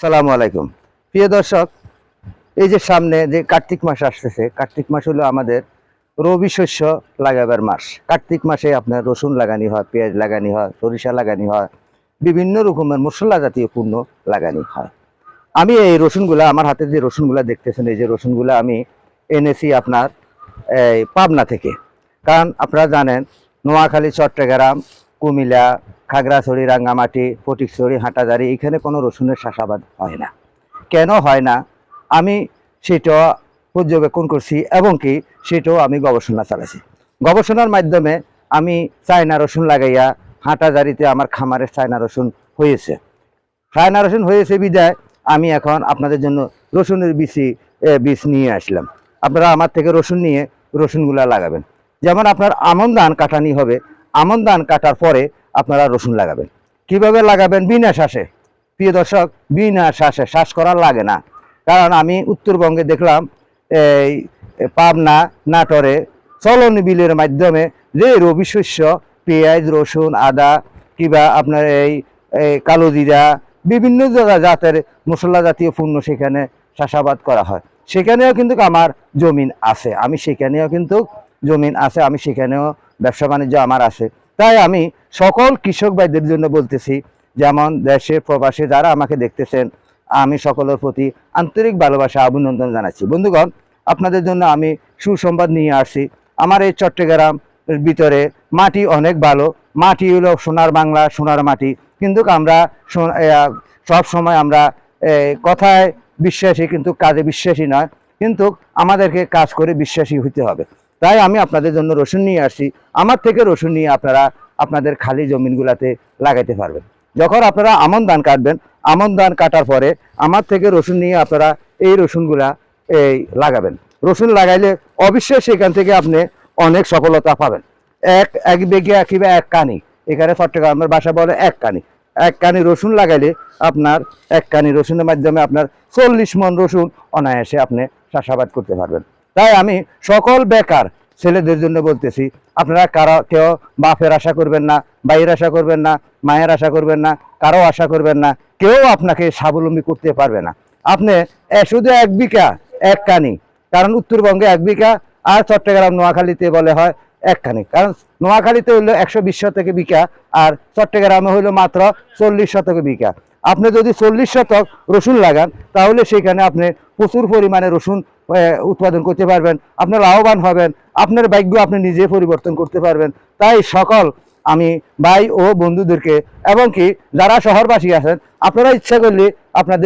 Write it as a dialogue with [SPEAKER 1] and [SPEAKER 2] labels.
[SPEAKER 1] সালামু আলাইকুম। প্রিয় দর্শক, এই যে সামনে যে কার্তিক মাস আসতেছে, কার্তিক মাস হলো আমাদের রবি শস্য লাগাবার মাস। কার্তিক মাসে আপনার রসুন লাগানি হয়, পেঁয়াজ লাগানি হয়, সরিষা লাগানি হয়, বিভিন্ন রকমের মশলা জাতীয় পণ্য লাগানি হয়। আমি এই রসুনগুলা, আমার হাতে যে রসুনগুলা দেখতেছেন, এই যে রসুনগুলো আমি এনেছি আপনার এই পাবনা থেকে। কারণ আপনারা জানেন, নোয়াখালী, চট্টগ্রাম কুমিল্লা খাগড়াছড়ি রাঙ্গামাটি ফটিকছড়ি হাটাজারি এখানে কোনো রসুনের চাষাবাদ হয় না। কেন হয় না? আমি সেটা পর্যবেক্ষণ করছি এবং কি সেটাও আমি গবেষণা চালাইছি। গবেষণার মাধ্যমে আমি চায়না রসুন লাগাইয়া হাঁটাজারিতে আমার খামারের চায়না রসুন হয়েছে। চায়না রসুন হয়েছে বিদায় আমি এখন আপনাদের জন্য রসুনের এ, বীজ নিয়ে আসলাম। আপনারা আমার থেকে রসুন নিয়ে রসুনগুলা লাগাবেন। যেমন আপনার আমন ধান কাটানি হবে আমন ধান কাটার পরে আপনারা রসুন লাগাবেন। কীভাবে লাগাবেন? বিনা শ্বাসে। প্রিয় দর্শক, বিনা শ্বাসে শ্বাস করা লাগে না। কারণ আমি উত্তরবঙ্গে দেখলাম, এই পাবনা নাটোরে চলন বিলের মাধ্যমে যে রবি শস্য পেঁয়াজ, রসুন, আদা কিংবা আপনার এই কালো জিরা, বিভিন্ন জাতের মশলা জাতীয় পণ্য সেখানে চাষাবাদ করা হয়। সেখানেও কিন্তু আমার জমিন আছে। আমি সেখানেও কিন্তু জমিন আছে। আমি সেখানেও ব্যবসা বাণিজ্য আমার আছে। তাই আমি সকল কৃষক ভাইদের জন্য বলতেছি, যেমন দেশে প্রবাসে যারা আমাকে দেখতেছেন, আমি সকলের প্রতি আন্তরিক ভালোবাসা, অভিনন্দন জানাচ্ছি। বন্ধুগণ, আপনাদের জন্য আমি সুসংবাদ নিয়ে আসছি। আমার এই চট্টগ্রাম ভিতরে মাটি অনেক ভালো। মাটি হলো সোনার বাংলা, সোনার মাটি। কিন্তু আমরা সব সময় আমরা কথায় বিশ্বাসী, কিন্তু কাজে বিশ্বাসী নয়। কিন্তু আমাদেরকে কাজ করে বিশ্বাসী হতে হবে। তাই আমি আপনাদের জন্য রসুন নিয়ে আসছি আমার থেকে রসুন নিয়ে আপনারা আপনাদের খালি জমিনগুলাতে লাগাইতে পারবেন। যখন আপনারা আমন ধান কাটবেন, আমন ধান কাটার পরে আমার থেকে রসুন নিয়ে আপনারা এই রসুনগুলা এই লাগাবেন। রসুন লাগাইলে অবশ্যই সেখান থেকে আপনি অনেক সফলতা পাবেন। এক এক বেগে কিংবা এক কানি। এখানে চট্টগ্রামের ভাষা বলে এক কানি। এক কানি রসুন লাগাইলে আপনার এক কানি রসুনের মাধ্যমে আপনার চল্লিশ মন রসুন অনায়াসে আপনি চাষাবাদ করতে পারবেন। তাই আমি সকল বেকার ছেলেদের জন্য বলতেছি, আপনারা কারও কেউ বাপের আশা করবেন না, ভাইয়ের আশা করবেন না, মায়ের আশা করবেন না, কারও আশা করবেন না, কেউ আপনাকে স্বাবলম্বী করতে পারবে না। আপনি শুধু এক বিঘা, এক কানি, কারণ উত্তরবঙ্গে এক বিঘা, আর চট্টগ্রাম, নোয়াখালীতে বলে হয় এক কানি কারণ নোয়াখালীতে হইল একশো বিশ শতকে বিঘা, আর চট্টগ্রামে হইল মাত্র চল্লিশ শতকে বিঘা। আপনি যদি চল্লিশ শতক রসুন লাগান, তাহলে সেখানে আপনি প্রচুর পরিমাণে রসুন উৎপাদন করতে পারবেন আপনি লাভবান হবেন, আপনার ভাগ্য আপনি নিজে পরিবর্তন করতে পারবেন। তাই সকল আমি ভাই ও বন্ধুদেরকে, এবং কি যারা শহরবাসী আছেন, আপনারা ইচ্ছা করলে আপনাদের